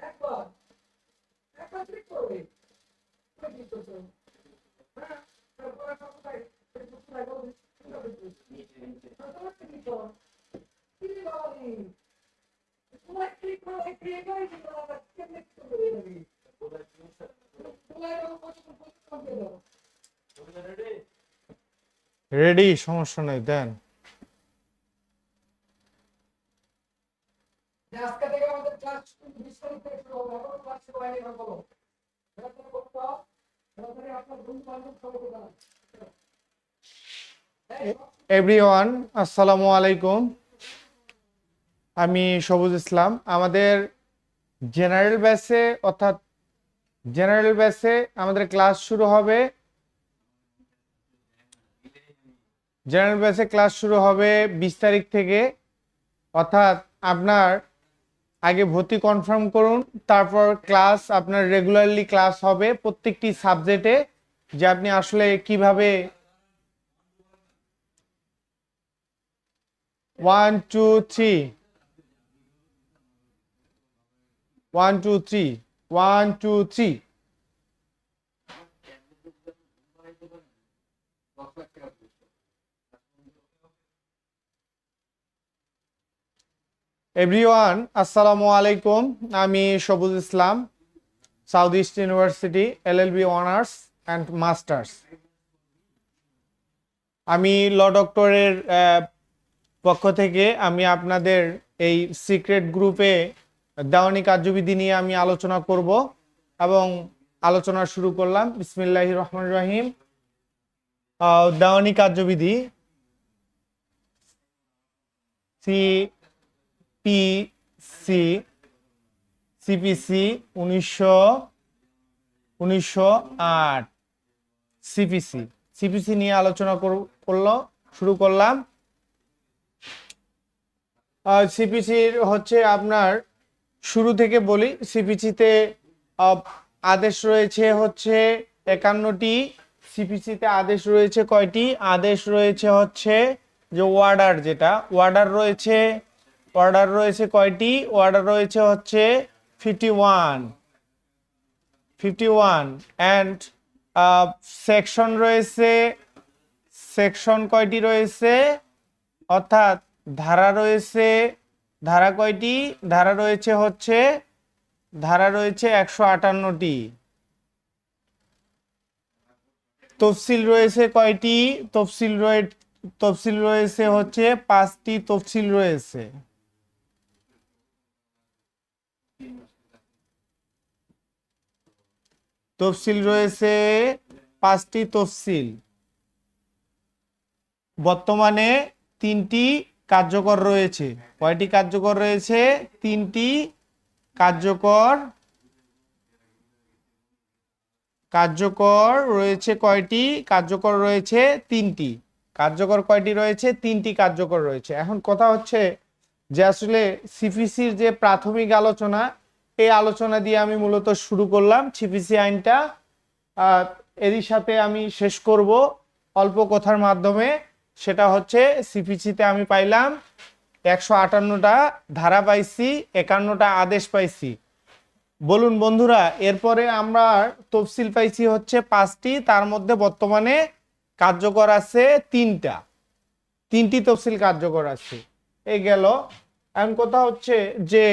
একবার একবার রেডি সমস্যা নেই দেন যে আজকে থেকে আমাদের ক্লাস বিশ তারিখ থেকে শুরু হবে এখনও ক্লাস শুরু হয়নি এখন বলো তাড়াতাড়ি করতে হবে তাড়াতাড়ি আপনার বন্ধু বান্ধব সবাইকে জানান এভরিওয়ান আসসালামু আলাইকুম। আমি সবুজ ইসলাম। আমাদের জেনারেল ব্যাচে অর্থাৎ জেনারেল ব্যাচে আমাদের ক্লাস শুরু হবে। জেনারেল ব্যাচে ক্লাস শুরু হবে বিশ তারিখ থেকে। অর্থাৎ আপনার আগে ভর্তি কনফার্ম করুন, তারপর ক্লাস আপনার রেগুলারলি ক্লাস হবে প্রত্যেকটি সাবজেক্টে যে আপনি আসলে কীভাবে one two three one two three one two three everyone আসসালামু আলাইকুম আমি Sabuj Islam south east university LLB honours and masters আমি ল ডক্টরের পক্ষ থেকে আমি আপনাদের এই সিক্রেট গ্রুপে দেওয়ানি কার্যবিধি নিয়ে আমি আলোচনা করব এবং আলোচনা শুরু করলাম। বিসমিল্লাহ রহমান রহিম। দেওয়ানি কার্যবিধি সি পি সি সিপিসি উনিশশো উনিশশো আট। সিপিসি সিপিসি নিয়ে আলোচনা কর- করল, শুরু করলাম। সিপিসির হচ্ছে আপনার শুরু থেকে বলি সিপিসিতে আদেশ রয়েছে হচ্ছে একান্নটি সিপিসিতে আদেশ রয়েছে কয়টি? আদেশ রয়েছে হচ্ছে যে ওয়ার্ডার যেটা ওয়ার্ডার রয়েছে অর্ডার রয়েছে কয়টি? অর্ডার রয়েছে হচ্ছে fifty one fifty one and section রয়েছে সেকশন কয়টি রয়েছে? অর্থাৎ ধারা রয়েছে, ধারা কয়টি? ধারা রয়েছে হচ্ছে, ধারা রয়েছে একশো আটান্নটি। তফসিল রয়েছে কয়টি? তফসিল রয়ে, তফসিল রয়েছে হচ্ছে পাঁচটি তফসিল রয়েছে। তফসিল রয়েছে পাঁচটি তফসিল। বর্তমানে তিনটি কার্যকর রয়েছে। কয়টি কার্যকর রয়েছে? তিনটি কার্যকর কার্যকর রয়েছে কয়টি? কার্যকর রয়েছে তিনটি। কার্যকর কয়টি রয়েছে? তিনটি কার্যকর রয়েছে। এখন কথা হচ্ছে যে আসলে সিপিসির যে প্রাথমিক আলোচনা, এই আলোচনা দিয়ে আমি মূলত শুরু করলাম। সিপিসি আইনটা এরই সাথে আমি শেষ করব অল্প কথার মাধ্যমে। সেটা হচ্ছে সিপিসিতে আমি পাইলাম একশো আটান্নটা ধারা পাইছি একান্নটা আদেশ পাইছি বলুন বন্ধুরা, এরপরে আমরা তফসিল পাইছি হচ্ছে পাঁচটি, তার মধ্যে বর্তমানে কার্যকর আছে তিনটা। তিনটি তফসিল কার্যকর আছে। এই গেল। এখন কথা হচ্ছে যে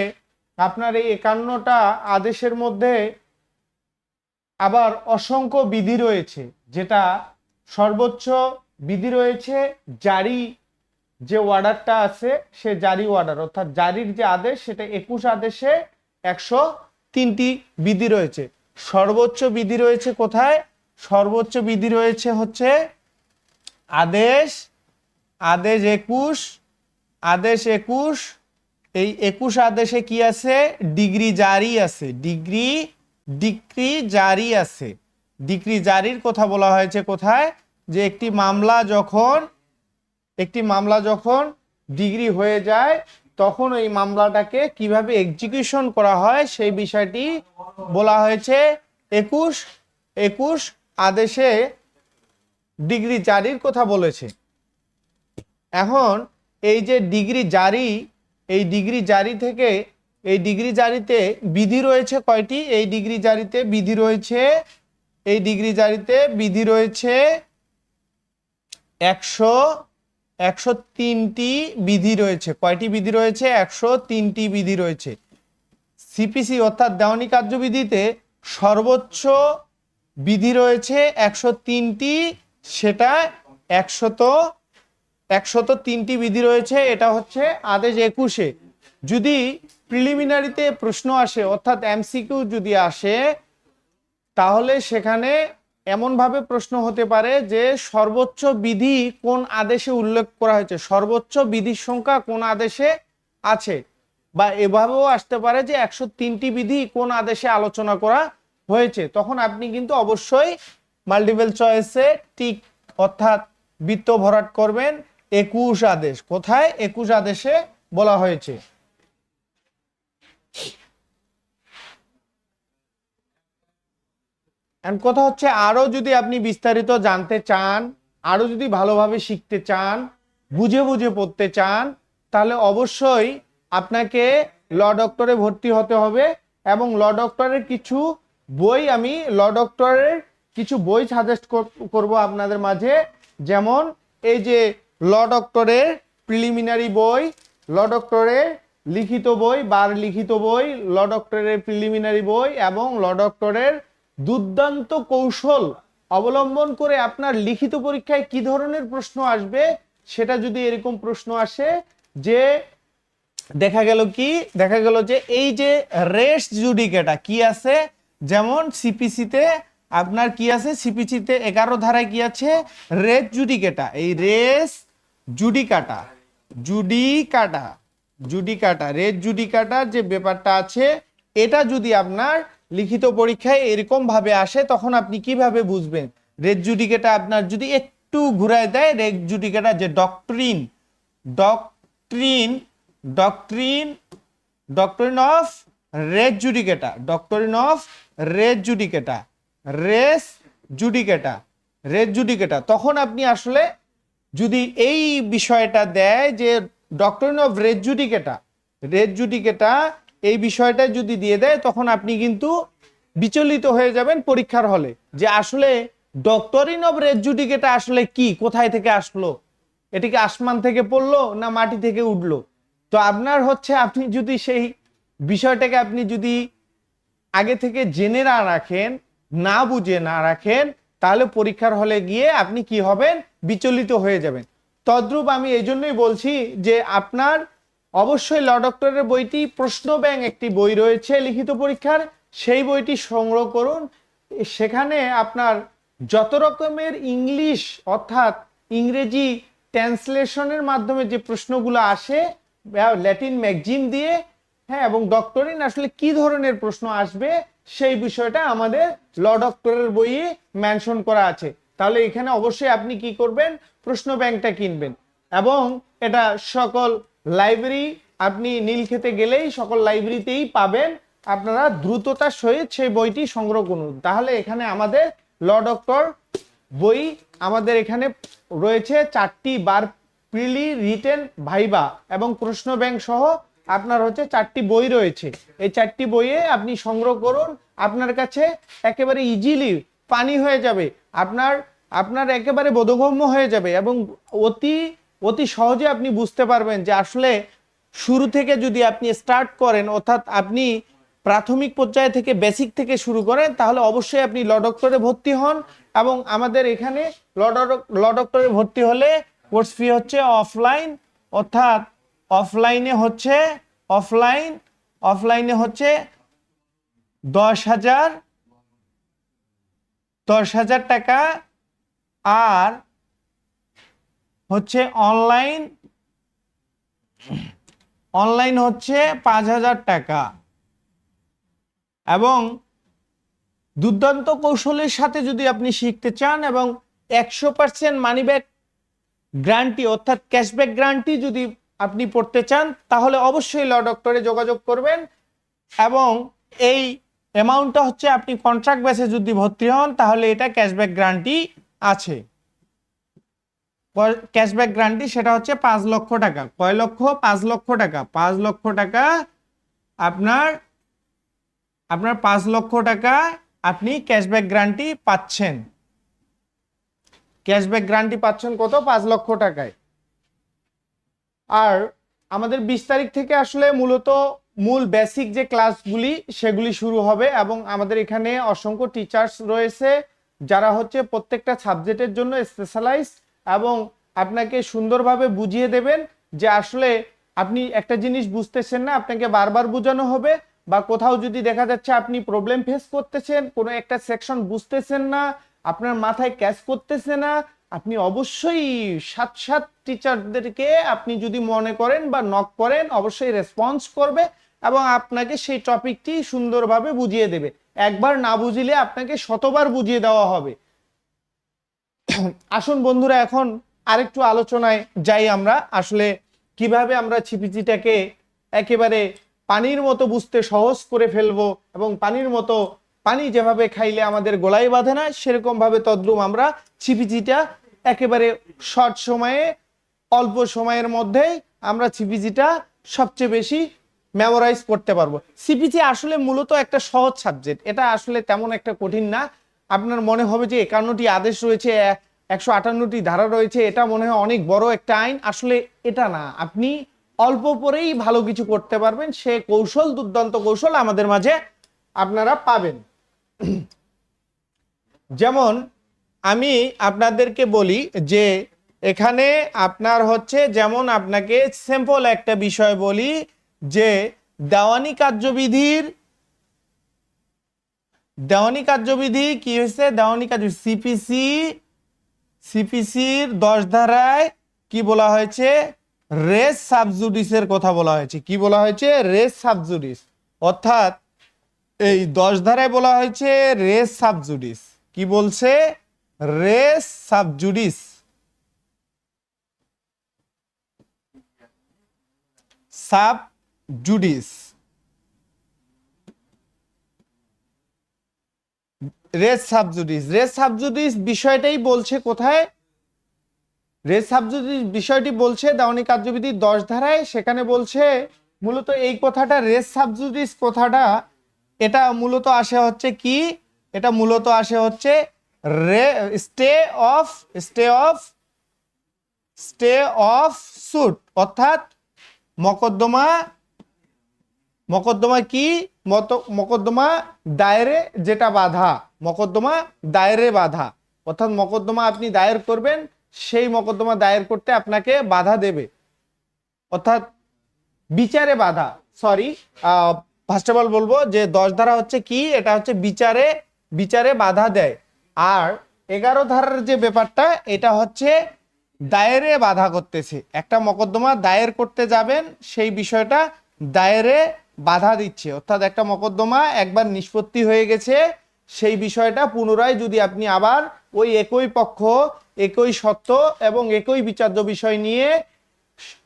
আপনার এই একান্নটা আদেশের মধ্যে আবার অসংখ্য বিধি রয়েছে, যেটা সর্বোচ্চ বিধি রয়েছে জারি যে অর্ডারটা আছে, সে জারি অর্ডার অর্থাৎ জারির যে আদেশ, সেটা একুশ আদেশে একশো তিনটি বিধি রয়েছে। সর্বোচ্চ বিধি রয়েছে কোথায়? সর্বোচ্চ বিধি রয়েছে হচ্ছে আদেশ আদেশ একুশ আদেশ একুশ, এই একুশ আদেশে কি আছে? ডিগ্রি জারি আছে, ডিগ্রি ডিগ্রি জারি আছে। ডিগ্রি জারির কথা বলা হয়েছে কোথায়? যে একটি মামলা যখন, একটি মামলা যখন ডিগ্রি হয়ে যায়, তখন ওই মামলাটাকে কীভাবে এক্সিকিউশন করা হয় সেই বিষয়টি বলা হয়েছে। একুশ একুশ আদেশে ডিগ্রি জারির কথা বলেছে। এখন এই যে ডিগ্রি জারি, এই ডিগ্রি জারি থেকে, এই ডিগ্রি জারিতে বিধি রয়েছে কয়টি? এই ডিগ্রি জারিতে বিধি রয়েছে, এই ডিগ্রি জারিতে বিধি রয়েছে একশো একশো তিনটি বিধি রয়েছে। কয়টি বিধি রয়েছে? একশো তিনটি বিধি রয়েছে। সিপিসি অর্থাৎ দেওয়ানি কার্যবিধিতে সর্বোচ্চ বিধি রয়েছে একশো তিনটি, সেটা একশত একশত তিনটি বিধি রয়েছে, এটা হচ্ছে আদেশ একুশে। যদি প্রিলিমিনারিতে প্রশ্ন আসে, অর্থাৎ এমসিকিউ যদি আসে, তাহলে সেখানে এমনভাবে প্রশ্ন হতে পারে যে সর্বোচ্চ বিধি কোন আদেশে উল্লেখ করা হয়েছে? সর্বোচ্চ বিধির সংখ্যা কোন আদেশে আছে? বা এভাবেও আসতে পারে যে একশো তিনটি বিধি কোন আদেশে আলোচনা করা হয়েছে? তখন আপনি কিন্তু অবশ্যই মাল্টিপল চয়েসে টিক অর্থাৎ বৃত্ত ভরাট করবেন একুশ আদেশ। কোথায়? একুশ আদেশে বলা হয়েছে। And কথা হচ্ছে, আরও যদি আপনি বিস্তারিত জানতে চান, আরও যদি ভালোভাবে শিখতে চান, বুঝে বুঝে পড়তে চান, তাহলে অবশ্যই আপনাকে ল ডক্টরে ভর্তি হতে হবে এবং ল ডক্টরের কিছু বই আমি, ল ডক্টরের কিছু বই সাজেস্ট করব আপনাদের মাঝে। যেমন, এই যে ল ডক্টরের প্রিলিমিনারি বই, ল ডক্টরের লিখিত বই, বার লিখিত বই, ল ডক্টরের প্রিলিমিনারি বই এবং ল ডক্টরের দুর্দান্ত কৌশল অবলম্বন করে আপনার লিখিত পরীক্ষায় কি ধরনের প্রশ্ন আসবে, সেটা যদি এরকম প্রশ্ন আসে যে দেখা গেল কি, দেখা গেল যে এই যে রেস জুডিকেটা কি আছে, যেমন সিপিসিতে আপনার কি আছে সিপিসিতে এগারো ধারায় কি আছে রেস জুডিকেটা, এই res judicata judicata judicata res জুডিকাটার যে ব্যাপারটা আছে, এটা যদি আপনার লিখিত পরীক্ষায় এরকম ভাবে আসে, তখন আপনি কীভাবে বুঝবেন? রেড জুডিকেটা আপনার যদি একটু ঘুরায় দেয়, রেড জুডিকেটা যে doctrine doctrine doctrine doctrine of res judicata doctrine of res judicata res judicata res judicata তখন আপনি আসলে যদি এই বিষয়টা দেয় যে doctrine of res judicata res judicata এই বিষয়টা যদি দিয়ে দেয়, তখন আপনি কিন্তু বিচলিত হয়ে যাবেন পরীক্ষার হলে। যে আসলে ডক্টরিন অব রেড জুডিকেটা আসলে কি? কোথায় থেকে আসলো? এটিকে আসমান থেকে পড়ল না মাটি থেকে উঠল? তো আপনার হচ্ছে, আপনি যদি সেই বিষয়টাকে আপনি যদি আগে থেকে জেনে না রাখেন, না বুঝে না রাখেন, তাহলে পরীক্ষার হলে গিয়ে আপনি কি হবেন? বিচলিত হয়ে যাবেন। তদ্রূপ আমি এই জন্যই বলছি যে আপনার অবশ্যই ল ডক্টরের বইটি প্রশ্ন ব্যাংক একটি বই রয়েছে, লিখিত পরীক্ষার। সেই বইটি সংগ্রহ করুন। সেখানে আপনার যত রকমের ইংলিশ অর্থাৎ ইংরেজি ট্রান্সলেশনের মাধ্যমে যে প্রশ্নগুলো আসে ল্যাটিন ম্যাগজিন দিয়ে হ্যাঁ এবং ডক্টরিন আসলে কি ধরনের প্রশ্ন আসবে, সেই বিষয়টা আমাদের ল ডক্টরের বইয়ে মেনশন করা আছে। তাহলে এখানে অবশ্যই আপনি কি করবেন, প্রশ্ন ব্যাংকটা কিনবেন। এবং এটা সকল লাইব্রেরি আপনি নীলক্ষেতে গেলেই সকল লাইব্রেরিতেই পাবেন আপনারা দ্রুততার সহিত সেই বইটি সংগ্রহ করুন। তাহলে এখানে আমাদের ল ডক্টর বই আমাদের এখানে রয়েছে চারটি বার প্রিলি রিটেন ভাইবা এবং প্রশ্ন ব্যাংক সহ আপনার হচ্ছে চারটি বই রয়েছে। এই চারটি বইয়ে আপনি সংগ্রহ করুন, আপনার কাছে একেবারে ইজিলি পানি হয়ে যাবে, আপনার আপনার একেবারে বোধগম্য হয়ে যাবে এবং অতি অতি সহজে আপনি বুঝতে পারবেন যে আসলে শুরু থেকে যদি আপনি স্টার্ট করেন, অর্থাৎ আপনি প্রাথমিক পর্যায় থেকে বেসিক থেকে শুরু করেন, তাহলে অবশ্যই আপনি ল ডক্টরে ভর্তি হন এবং আমাদের এখানে ল ডক- ল ডক্টরে ভর্তি হলে কোর্স ফি হচ্ছে অফলাইন অর্থাৎ অফলাইনে হচ্ছে অফলাইন অফলাইনে হচ্ছে দশ হাজার দশ হাজার টাকা, আর হচ্ছে অনলাইন অনলাইন হচ্ছে পাঁচ হাজার টাকা। এবং দুর্দান্ত কৌশলের সাথে যদি আপনি শিখতে চান এবং একশো পার্সেন্ট মানি ব্যাক গ্রান্টি অর্থাৎ ক্যাশব্যাক গ্রান্টি যদি আপনি পড়তে চান, তাহলে অবশ্যই ল ডক্টরে যোগাযোগ করবেন এবং এই অ্যামাউন্টটা হচ্ছে আপনি কন্ট্রাক্ট বেসে যদি ভর্তি হন, তাহলে এটা ক্যাশব্যাক গ্রান্টি আছে। ক্যাশব্যাক গ্রান্টি সেটা হচ্ছে পাঁচ লক্ষ টাকা। কয় লক্ষ? পাঁচ লক্ষ টাকা। পাঁচ লক্ষ টাকা আপনার আপনার পাঁচ লক্ষ টাকা আপনি ক্যাশব্যাক গ্রান্টি পাচ্ছেন। ক্যাশব্যাক গ্রান্টি পাচ্ছেন কত? পাঁচ লক্ষ টাকায়। আর আমাদের বিশ তারিখ থেকে আসলে মূলত মূল বেসিক যে ক্লাসগুলি সেগুলি শুরু হবে এবং আমাদের এখানে অসংখ্য টিচার্স রয়েছে, যারা হচ্ছে প্রত্যেকটা সাবজেক্টের জন্য স্পেশালাইজ এবং আপনাকে সুন্দরভাবে বুঝিয়ে দেবেন যে আসলে আপনি একটা জিনিস বুঝতেছেন না, আপনাকে বারবার বোঝানো হবে বা কোথাও যদি দেখা যাচ্ছে আপনি প্রবলেম ফেস করতেছেন, কোনো একটা সেকশন বুঝতেছেন না, আপনার মাথায় ক্যাচ করতেছে না, আপনি অবশ্যই সাত সাত টিচারদেরকে আপনি যদি মনে করেন বা নক করেন, অবশ্যই রেসপন্স করবে এবং আপনাকে সেই টপিকটি সুন্দরভাবে বুঝিয়ে দেবে। একবার না বুঝিলে আপনাকে শতবার বুঝিয়ে দেওয়া হবে। আসুন বন্ধুরা, এখন আরেকটু আলোচনায় যাই আমরা। আসলে কীভাবে আমরা ছিপিচিটাকে একেবারে পানির মতো বুঝতে সহজ করে ফেলব এবং পানির মতো পানি যেভাবে খাইলে আমাদের গোলায় বাঁধে না সেরকম ভাবে তদ্রুম আমরা ছিপিচিটা একেবারে শর্ট সময়ে, অল্প সময়ের মধ্যেই আমরা ছিপিচিটা সবচেয়ে বেশি মেমোরাইজ করতে পারব। সিপিজি আসলে মূলত একটা সহজ সাবজেক্ট এটা আসলে তেমন একটা কঠিন না। আপনার মনে হবে যে একান্নটি আদেশ রয়েছে একশো আটান্নটি ধারা রয়েছে, এটা মনে হয় অনেক বড় একটা আইন। আসলে এটা না, আপনি অল্প পরেই ভালো কিছু করতে পারবেন, সে কৌশল, দুর্দান্ত কৌশল আমাদের মাঝে আপনারা পাবেন। যেমন আমি আপনাদেরকে বলি যে এখানে আপনার হচ্ছে যেমন আপনাকে সিম্পল একটা বিষয় বলি যে, দেওয়ানি কার্যবিধির দেওয়ানি কার্যবিধি কি হয়েছে? দেওয়ানি কার্য সিপিসি সিপিসির দশ ধারায় কি বলা হয়েছে? রেস সাবজুডিসের কথা বলা হয়েছে। কি বলা হয়েছে? Res sub judice. অর্থাৎ এই দশ ধারায় বলা হয়েছে রেস সাবজুডিস। কি বলছে? Res sub judice. Sub judice res sub judice. Res sub judice বিষয়টাই বলছে কোথায়? রেস সাবজুডিস বিষয়টি বলছে দাওয়ানি কার্যবিধি দশ ধারায়, সেখানে বলছে মূলত এই কথাটা, রেস সাবজুডিস কথাটা, এটা মূলত আসে হচ্ছে কি? এটা মূলত আসে হচ্ছে রে, stay of stay of stay of suit, অর্থাৎ মকদ্দমা মকদ্দমা কি? মত- মকদ্দমা দায়েরে যেটা বাধা, মকদ্দমা দায়েরে বাধা। অর্থাৎ মকদ্দমা আপনি দায়ের করবেন, সেই মকদ্দমা দায়ের করতে আপনাকে বাধা দেবে। অর্থাৎ বিচারে বাধা সরি ফার্স্ট অফ অল বলব যে দশ ধারা হচ্ছে কি? এটা হচ্ছে বিচারে বিচারে বাধা দেয়। আর এগারো ধারার যে ব্যাপারটা, এটা হচ্ছে দায়েরে বাধা করতেছে। একটা মকদ্দমা দায়ের করতে যাবেন, সেই বিষয়টা দায়েরে বাধা দিচ্ছে। অর্থাৎ একটা মকদ্দমা একবার নিষ্পত্তি হয়ে গেছে, সেই বিষয়টা পুনরায় যদি আপনি আবার ওই একই পক্ষ, একই সত্য এবং একই বিচার্য বিষয় নিয়ে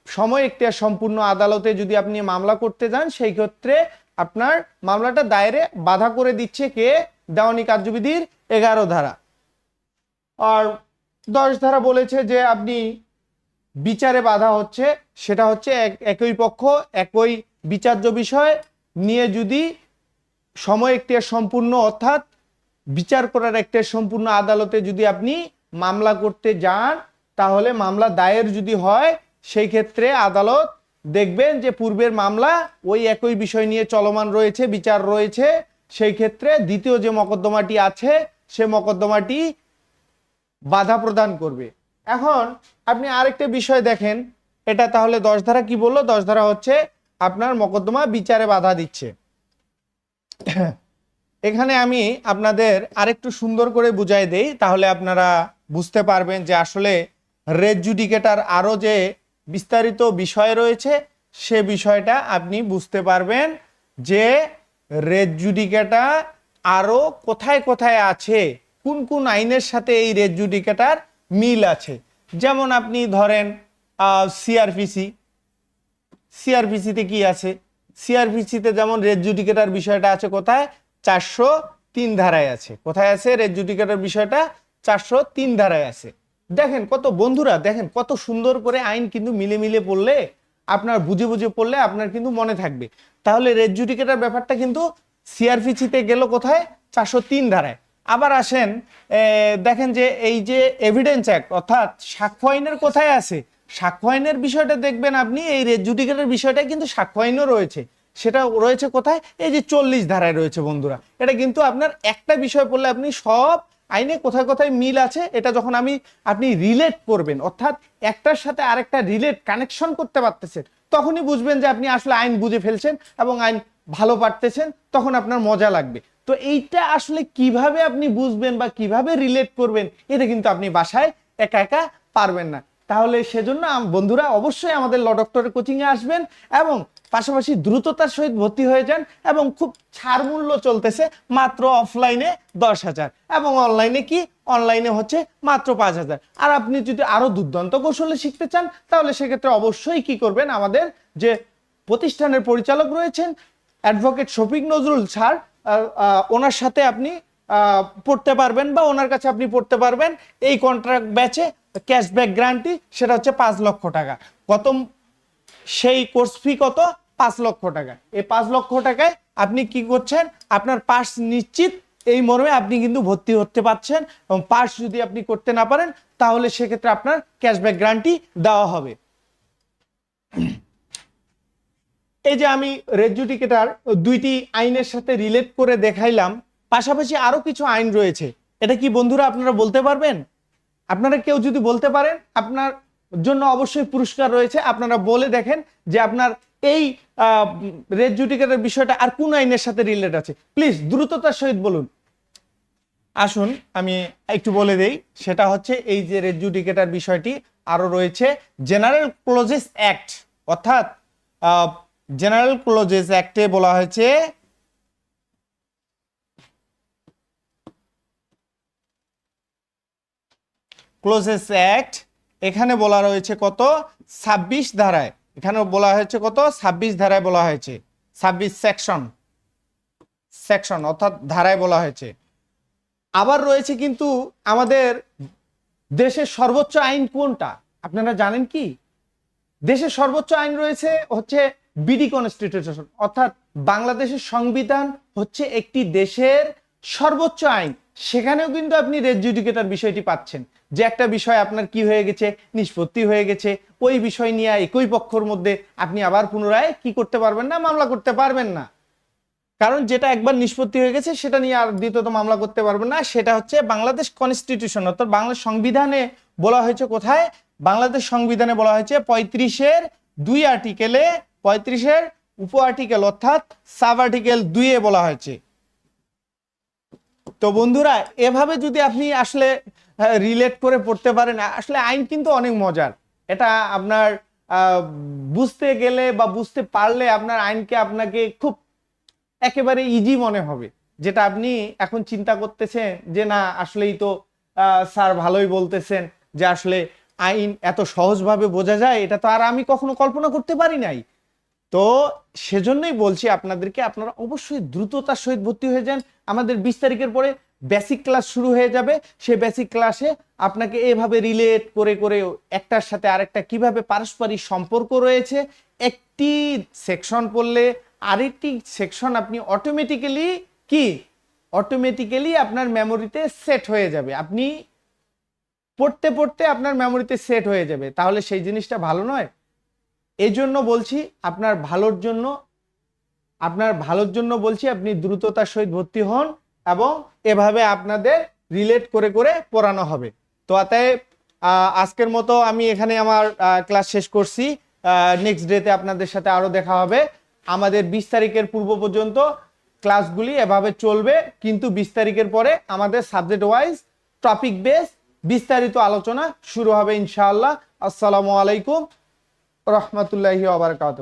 সময় একটি সম্পূর্ণ আদালতে যদি আপনি মামলা করতে যান, সেই ক্ষেত্রে আপনার মামলাটা দায়েরে বাধা করে দিচ্ছে কে? দেওয়ানি কার্যবিধির এগারো ধারা। আর দশ ধারা বলেছে যে আপনি বিচারে বাধা হচ্ছে, সেটা হচ্ছে এক- একই পক্ষ, একই বিচার্য বিষয় নিয়ে যদি সময় একটি সম্পূর্ণ, অর্থাৎ বিচার করার একটা সম্পূর্ণ আদালতে যদি আপনি মামলা করতে যান, তাহলে মামলা দায়ের যদি হয়, সেই ক্ষেত্রে আদালত দেখবেন যে পূর্বের মামলা ওই একই বিষয় নিয়ে চলমান রয়েছে, বিচার রয়েছে। সেই ক্ষেত্রে দ্বিতীয় যে মকদ্দমাটি আছে, সে মকদ্দমাটি বাধা প্রদান করবে। এখন আপনি আরেকটা বিষয় দেখেন। এটা তাহলে দশ ধারা কি বলল? দশ ধারা হচ্ছে আপনার মকদ্দমা বিচারে বাধা দিচ্ছে। এখানে আমি আপনাদের আরেকটু সুন্দর করে বুঝাই দেই, তাহলে আপনারা বুঝতে পারবেন যে আসলে রেড জুডিকেটার আরও যে বিস্তারিত বিষয় রয়েছে, সে বিষয়টা আপনি বুঝতে পারবেন যে রেড জুডিকেটা আরও কোথায় কোথায় আছে, কোন কোন আইনের সাথে এই রেড জুডিকেটার মিল আছে। যেমন আপনি ধরেন সিআরপিসি সিআরপিসিতে কি আছে? সিআরপিসিতে যেমন রেড জুডিকেটার বিষয়টা আছে কোথায়? চারশো তিন ধারায় আছে। কোথায় আছে? রেড জুডিকেটার বিষয়টা চারশো তিন ধারায় আছে। দেখেন কত বন্ধুরা, দেখেন কত সুন্দর করে আইন কিন্তু মিলে মিলে পড়লে, আপনার বুঝে বুঝে পড়লে আপনার কিন্তু মনে থাকবে। তাহলে রেড জুডিকেটার ব্যাপারটা কিন্তু সিআরপিসিতে গেল কোথায়? চারশো তিন ধারায়। আবার আসেন দেখেন যে এই যে এভিডেন্স অ্যাক্ট অর্থাৎ সাক্ষ্য আইনের কোথায় আছে? সাক্ষ্য আইনের বিষয়টা দেখবেন আপনি, এই রেজুডিকেটের বিষয়টা কিন্তু সাক্ষ্য আইনও রয়েছে। সেটা রয়েছে কোথায়? এই যে চল্লিশ ধারায় রয়েছে বন্ধুরা। এটা কিন্তু আপনার একটা বিষয় পড়লে আপনি সব আইনে কোথায় কোথায় মিল আছে, এটা যখন আমি, আপনি রিলেট করবেন, অর্থাৎ একটার সাথে আরেকটা রিলেট, কানেকশন করতে পারতেছেন, তখনই বুঝবেন যে আপনি আসলে আইন বুঝে ফেলছেন এবং আইন ভালো পারতেছেন, তখন আপনার মজা লাগবে। তো এইটা আসলে কীভাবে আপনি বুঝবেন বা কীভাবে রিলেট করবেন, এটা কিন্তু আপনি বাসায় একা একা পারবেন না। তাহলে সেজন্য বন্ধুরা অবশ্যই আমাদের ল ডক্টরের কোচিংয়ে আসবেন এবং পাশাপাশি দ্রুততার সহিত ভর্তি হয়ে যান এবং খুব ছাড় মূল্য চলতেছে মাত্র অফলাইনে দশ হাজার এবং অনলাইনে কি? অনলাইনে হচ্ছে মাত্র পাঁচ হাজার। আর আপনি যদি আরও দুর্দান্ত কৌশলে শিখতে চান তাহলে সেক্ষেত্রে অবশ্যই কি করবেন? আমাদের যে প্রতিষ্ঠানের পরিচালক রয়েছেন অ্যাডভোকেট শফিক নজরুল আহ, ওনার সাথে আপনি পড়তে পারবেন বা ওনার কাছে আপনি পড়তে পারবেন। এই কন্ট্রাক্ট ব্যাচে ক্যাশব্যাক গ্যারান্টি সেটা হচ্ছে পাঁচ লক্ষ টাকা। কত, সেই কোর্স ফি কত? পাঁচ লক্ষ টাকা। এই পাঁচ লক্ষ টাকায় আপনি কি করছেন? আপনার পাস নিশ্চিত এই মর্মে আপনি কিন্তু ভর্তি হতে পারছেন এবং পাস যদি আপনি করতে না পারেন, তাহলে সেক্ষেত্রে আপনার ক্যাশব্যাক গ্যারান্টি দেওয়া হবে। এই যে আমি রেজুটিকেটার দুইটি আইনের সাথে রিলেট করে দেখাইলাম, পাশাপাশি আরও কিছু আইন রয়েছে। এটা কি বন্ধুরা আপনারা বলতে পারবেন? আপনারা কেউ যদি বলতে পারেন, আপনার জন্য অবশ্যই পুরস্কার রয়েছে। আপনারা বলে দেখেন যে আপনার এই রেড জুডিকেটার বিষয়টা আর কোন আইনের সাথে রিলেট আছে। প্লিজ দ্রুততার সহিত বলুন। আসুন, আমি একটু বলে দেই, সেটা হচ্ছে এই যে রেড জুডিকেটার বিষয়টি আরও রয়েছে। জেনারেল ক্লোজেস অ্যাক্ট অর্থাৎ জেনারেল ক্লোজেস অ্যাক্টে বলা হয়েছে ক্লোজেস অ্যাক্ট এখানে বলা রয়েছে কত? ছাব্বিশ ধারায়। এখানে বলা হয়েছে কত? ছাব্বিশ ধারায় বলা হয়েছে। ছাব্বিশ সেকশন সেকশন অর্থাৎ ধারায় বলা হয়েছে। আবার রয়েছে কিন্তু আমাদের দেশের সর্বোচ্চ আইন কোনটা? আপনারা জানেন কি? দেশের সর্বোচ্চ আইন রয়েছে হচ্ছে বিডি কনস্টিটিউশন অর্থাৎ বাংলাদেশের সংবিধান হচ্ছে একটি দেশের সর্বোচ্চ আইন। সেখানেও কিন্তু আপনি রেজুডিকেটার বিষয়টি পাচ্ছেন। যে একটা বিষয় আপনার কি হয়ে গেছে, নিষ্পত্তি হয়ে গেছে, ওই বিষয় নিয়ে একই পক্ষর মধ্যে আপনি আবার পুনরায় কি করতে পারবেন না, মামলা করতে পারবেন না। কারণ যেটা একবার নিষ্পত্তি হয়ে গেছে, সেটা নিয়ে আর দ্বিতীয়ত মামলা করতে পারবেন না। সেটা হচ্ছে বাংলাদেশ কনস্টিটিউশন অর্থাৎ বাংলা সংবিধানে বলা হয়েছে কোথায়? বাংলাদেশ সংবিধানে বলা হয়েছে পঁয়ত্রিশের দুই আর্টিকেলে পঁয়ত্রিশের উপ আর্টিকেল অর্থাৎ সাব আর্টিকেল দুইয়ে বলা হয়েছে। তো বন্ধুরা, এভাবে যদি আপনি আসলে রিলেট করে পড়তে পারেন, আসলে আইন কিন্তু অনেক মজার। এটা আপনার বুঝতে গেলে বা বুঝতে পারলে আপনার আইনকে আপনাকে খুব একেবারে ইজি মনে হবে। যেটা আপনি এখন চিন্তা করতেছেন যে, না, আসলেই তো স্যার ভালোই বলতেছেন যে, আসলে আইন এত সহজভাবে বোঝা যায়, এটা তো আর আমি কখনো কল্পনা করতে পারি নাই। তো সেজন্যই বলছি আপনাদেরকে আপনারা অবশ্যই দ্রুততার সহিত ভর্তি হয়ে যান। আমাদের বিশ তারিখের পরে বেসিক ক্লাস শুরু হয়ে যাবে। সেই বেসিক ক্লাসে আপনাকে এভাবে রিলেট করে করে একটার সাথে আরেকটা কীভাবে পারস্পরিক সম্পর্ক রয়েছে, একটি সেকশন পড়লে আরেকটি সেকশন আপনি অটোমেটিক্যালি কি? অটোমেটিক্যালি আপনার মেমোরিতে সেট হয়ে যাবে। আপনি পড়তে পড়তে আপনার মেমোরিতে সেট হয়ে যাবে। তাহলে সেই জিনিসটা ভালো নয়। এই জন্য বলছি আপনার ভালোর জন্য, আপনার ভালোর জন্য বলছি আপনি দ্রুততার সহিত ভর্তি হন এবং এভাবে আপনাদের রিলেট করে করে পড়ানো হবে। তো অতএব আজকের মতো আমি এখানে আমার ক্লাস শেষ করছি। নেক্সট ডেতে আপনাদের সাথে আরও দেখা হবে। আমাদের বিশ তারিখের পূর্ব পর্যন্ত ক্লাসগুলি এভাবে চলবে, কিন্তু বিশ তারিখের পরে আমাদের সাবজেক্ট ওয়াইজ টপিক বেস বিস্তারিত আলোচনা শুরু হবে ইনশাআল্লাহ। আসসালামু আলাইকুম। রহমতুল্লাহি আবরকাত